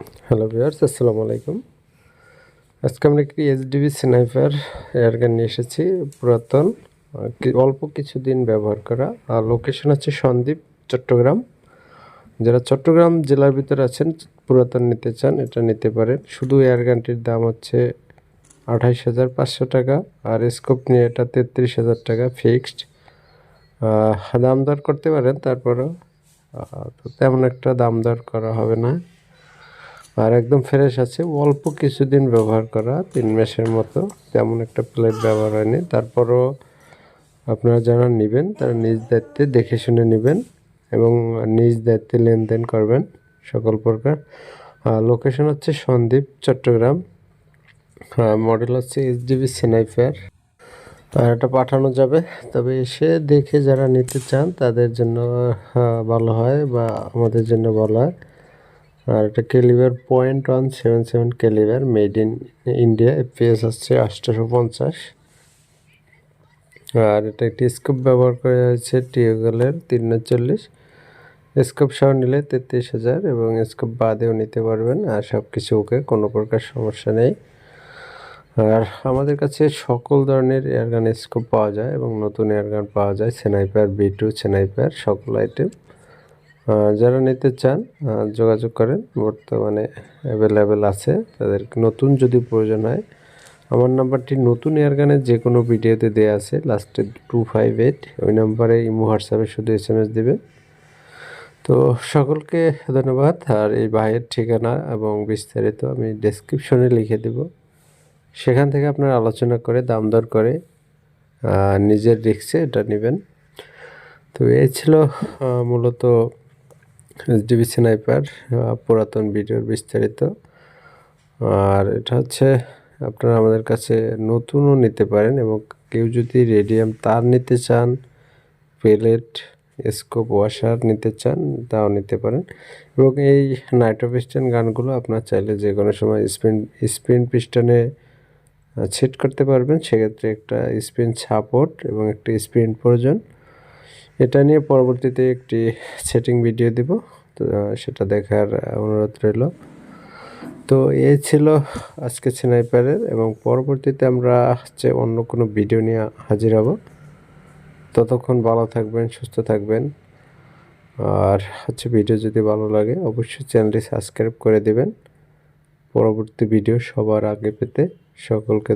Hello viewers আসসালামু আলাইকুম আজকে আমরা একটি এইচডিবি স্নাইপার এয়ারগান নিয়ে এসেছি। পুরাতন অল্প কিছুদিন ব্যবহার করা। আর লোকেশন হচ্ছে সন্দ্বীপ, চট্টগ্রাম। যারা চট্টগ্রাম জেলার ভিতরে আছেন, পুরাতন নিতে চান, এটা নিতে পারেন। শুধু এয়ারগানটির দাম হচ্ছে আঠাইশ হাজার পাঁচশো টাকা, আর স্কোপ নিয়ে এটা তেত্রিশ হাজার টাকা ফিক্সড দাম দর করতে পারেন, তারপরও তেমন একটা দাম দর করা হবে না। আর একদম ফ্রেশ আছে। অল্প কিছুদিন ব্যবহার করা, তিন মাসের মতো। তেমন একটা প্লেট ব্যবহার হয়নি। তারপরও আপনারা যারা নেবেন, তারা নিজ দায়িত্বে দেখে শুনে নেবেন এবং নিজ দায়িত্বে লেনদেন করবেন সকল প্রকার। লোকেশন হচ্ছে সন্দ্বীপ চট্টগ্রাম। মডেল হচ্ছে এইচডিবি স্নাইপার আর এটা পাঠানো যাবে। তবে এসে দেখে যারা নিতে চান, তাদের জন্য ভালো হয় বা আমাদের জন্য ভালো হয়। আর এটা calibre point one seven seven calibre made in India, FPS হচ্ছে আটশোশো পঞ্চাশ আর এটা একটি স্কোপ ব্যবহার করা হয়েছে টিওগেলের তিন চল্লিশ। স্কোপ সহ নিলে তেত্রিশ হাজার এবং স্কোপ বাদেও নিতে পারবেন আর সব কিছু ওকে, কোনো প্রকার সমস্যা নেই। আর আমাদের কাছে সকল ধরনের এয়ারগান স্কোপ পাওয়া যায় এবং নতুন এয়ারগান পাওয়া যায়, সেনাইপার, বি টু সেনাইপার, সকল আইটেম যারা নিতে চান যোগাযোগ করেন। বর্তমানে অ্যাভেলেবেল আছে। তাদের নতুন যদি প্রয়োজন হয়, আমার নাম্বারটি নতুন এয়ারগানের যে কোনো ভিডিওতে দেওয়া আছে। লাস্টে টু ফাইভ এইট ওই নাম্বারে ইমো, হোয়াটসঅ্যাপে শুধু এস এম এস দেবেন। তো সকলকে ধন্যবাদ। আর এই ভাইয়ের ঠিকানা এবং বিস্তারিত আমি ডেসক্রিপশনে লিখে দেব। সেখান থেকে আপনারা আলোচনা করে, দাম দর করে নিজের রিক্সে এটা নেবেন। তো এই ছিল মূলত ডিবি স্নাইপার পুরাতন ভিডিওর বিস্তারিত। আর এটা হচ্ছে আপনারা আমাদের কাছে নতুনও নিতে পারেন এবং কেউ যদি রেডিয়াম তার নিতে চান, পেলেট, স্কোপ ওয়াশার নিতে চান, তাও নিতে পারেন। এবং এই নাইট্রো পিস্টন গানগুলো আপনার চাইলে যে কোনো সময় স্পিন স্পিন পিস্টনে সেট করতে পারবেন। সেক্ষেত্রে একটা স্পিন সাপোর্ট এবং একটা স্পিন প্রয়োজন। এটা নিয়ে পরবর্তীতে একটি সেটিং ভিডিও দিব। তো সেটা দেখার অনুরোধ রইল। তো এই ছিল আজকে স্নাইপারের এবং পরবর্তীতে আমরা হচ্ছে অন্য কোনো ভিডিও নিয়ে হাজির হব। ততক্ষণ ভালো থাকবেন, সুস্থ থাকবেন। আর হচ্ছে ভিডিও যদি ভালো লাগে, অবশ্যই চ্যানেলটি সাবস্ক্রাইব করে দিবেন। পরবর্তী ভিডিও সবার আগে পেতে সকলকে